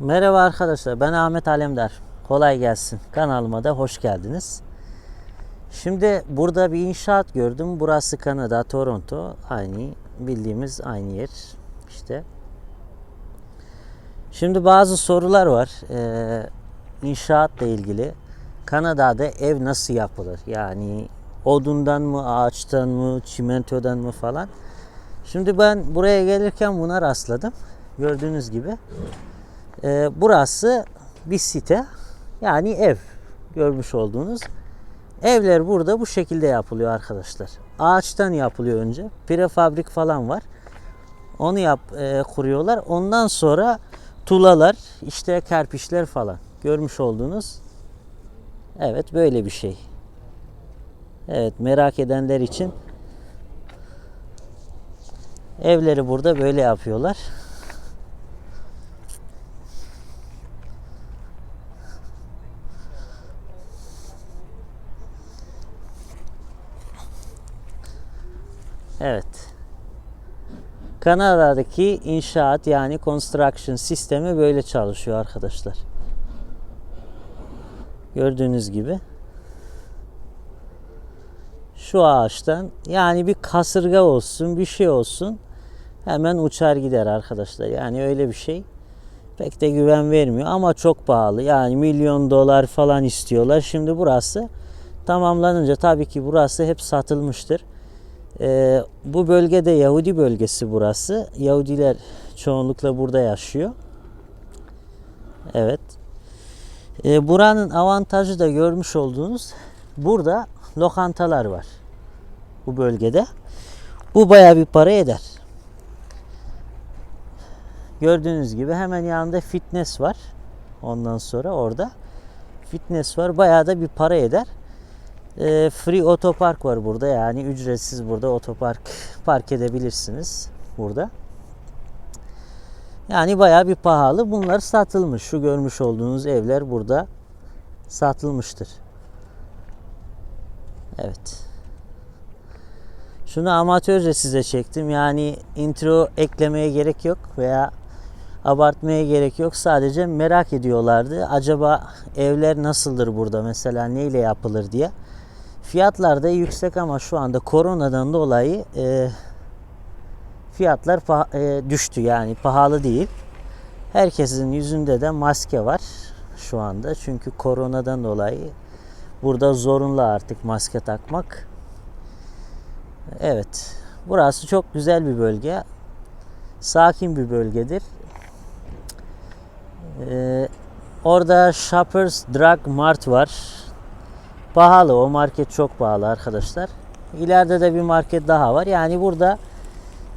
Merhaba arkadaşlar ben Ahmet Alemdar. Kolay gelsin. Kanalıma da hoş geldiniz. Şimdi burada bir inşaat gördüm. Burası Kanada, Toronto. Aynı bildiğimiz aynı yer. İşte. Şimdi bazı sorular var. Ee, inşaatla ilgili. Kanada'da ev nasıl yapılır? Yani odundan mı, ağaçtan mı, çimentodan mı falan. Şimdi ben buraya gelirken buna rastladım. Gördüğünüz gibi. Ee, burası bir site. Yani ev. Görmüş olduğunuz. Evler burada bu şekilde yapılıyor arkadaşlar. Ağaçtan yapılıyor önce. Prefabrik falan var. Onu yap e, kuruyorlar. Ondan sonra tuğlalar, işte kerpiçler falan. Görmüş olduğunuz. Evet böyle bir şey. Evet merak edenler için evleri burada böyle yapıyorlar. Evet. Kanada'daki inşaat yani construction sistemi böyle çalışıyor arkadaşlar. Gördüğünüz gibi. Şu ağaçtan yani bir kasırga olsun bir şey olsun hemen uçar gider arkadaşlar. Yani öyle bir şey pek de güven vermiyor ama çok pahalı. Yani milyon dolar falan istiyorlar. Şimdi burası tamamlanınca tabii ki burası hep satılmıştır. Ee, bu bölgede Yahudi bölgesi burası. Yahudiler çoğunlukla burada yaşıyor. Evet. Ee, buranın avantajı da görmüş olduğunuz burada lokantalar var. Bu bölgede. Bu bayağı bir para eder. Gördüğünüz gibi hemen yanında fitness var. Ondan sonra orada fitness var. Bayağı da bir para eder. E, free otopark var burada yani ücretsiz burada otopark park edebilirsiniz burada. Yani bayağı bir pahalı. Bunlar satılmış. Şu görmüş olduğunuz evler burada satılmıştır. Evet. Şunu amatörce size çektim. Yani intro eklemeye gerek yok veya abartmaya gerek yok. Sadece merak ediyorlardı. Acaba evler nasıldır burada mesela neyle yapılır diye. Fiyatlar da yüksek ama şu anda koronadan dolayı e, fiyatlar e, düştü yani pahalı değil. Herkesin yüzünde de maske var şu anda çünkü koronadan dolayı burada zorunlu artık maske takmak. Evet, burası çok güzel bir bölge, sakin bir bölgedir. Ee, orada Shoppers Drug Mart var. Pahalı. O market çok pahalı arkadaşlar. İleride de bir market daha var. Yani burada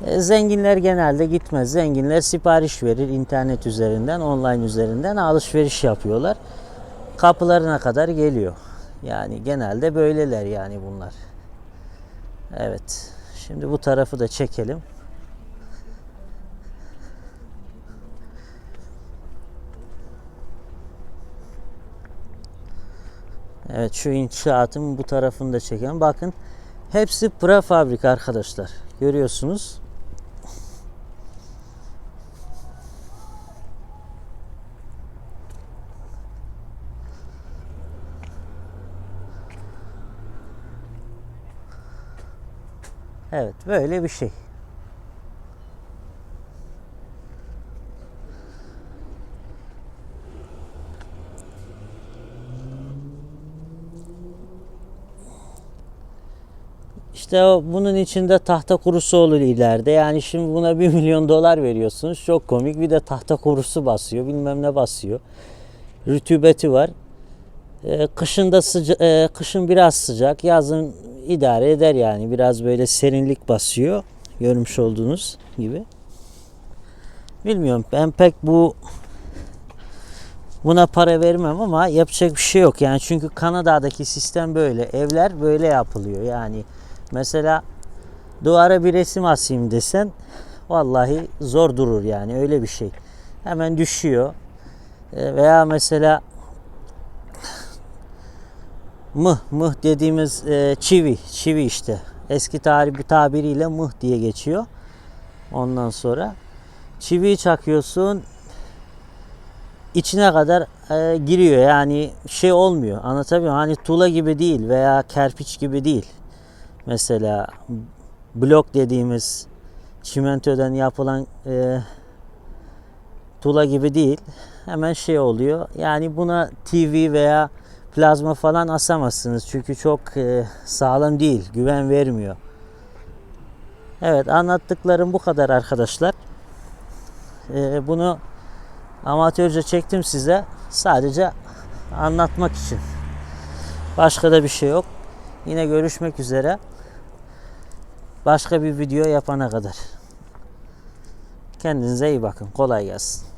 e, zenginler genelde gitmez. Zenginler sipariş verir internet üzerinden, online üzerinden alışveriş yapıyorlar. Kapılarına kadar geliyor. Yani genelde böyleler yani bunlar. Evet. Şimdi bu tarafı da çekelim. Evet şu inşaatın bu tarafını da çekelim. Bakın hepsi prefabrik arkadaşlar. Görüyorsunuz. Evet böyle bir şey. İşte bunun içinde tahta kurusu olur ileride. Yani şimdi buna 1 milyon dolar veriyorsunuz. Çok komik. Bir de tahta kurusu basıyor. Bilmem ne basıyor. Rütubeti var. Ee, kışın sıca e, kışın biraz sıcak. Yazın idare eder yani. Biraz böyle serinlik basıyor. Görmüş olduğunuz gibi. Bilmiyorum. Ben pek bu buna para vermem ama yapacak bir şey yok. Yani çünkü Kanada'daki sistem böyle. Evler böyle yapılıyor. Yani Mesela duvara bir resim asayım desen vallahi zor durur yani öyle bir şey. Hemen düşüyor. E, veya mesela mıh mıh dediğimiz e, çivi çivi işte. Eski tarih bir tabiriyle mıh diye geçiyor. Ondan sonra çiviyi çakıyorsun içine kadar e, giriyor. Yani şey olmuyor. Anlatabiliyor? Hani tuğla gibi değil veya kerpiç gibi değil. Mesela blok dediğimiz çimentodan yapılan e, tuğla gibi değil. Hemen şey oluyor. Yani buna TV veya plazma falan asamazsınız. Çünkü çok e, sağlam değil. Güven vermiyor. Evet anlattıklarım bu kadar arkadaşlar. E, bunu amatörce çektim size. Sadece anlatmak için. Başka da bir şey yok. Yine görüşmek üzere. Başka bir video yapana kadar. Kendinize iyi bakın. Kolay gelsin.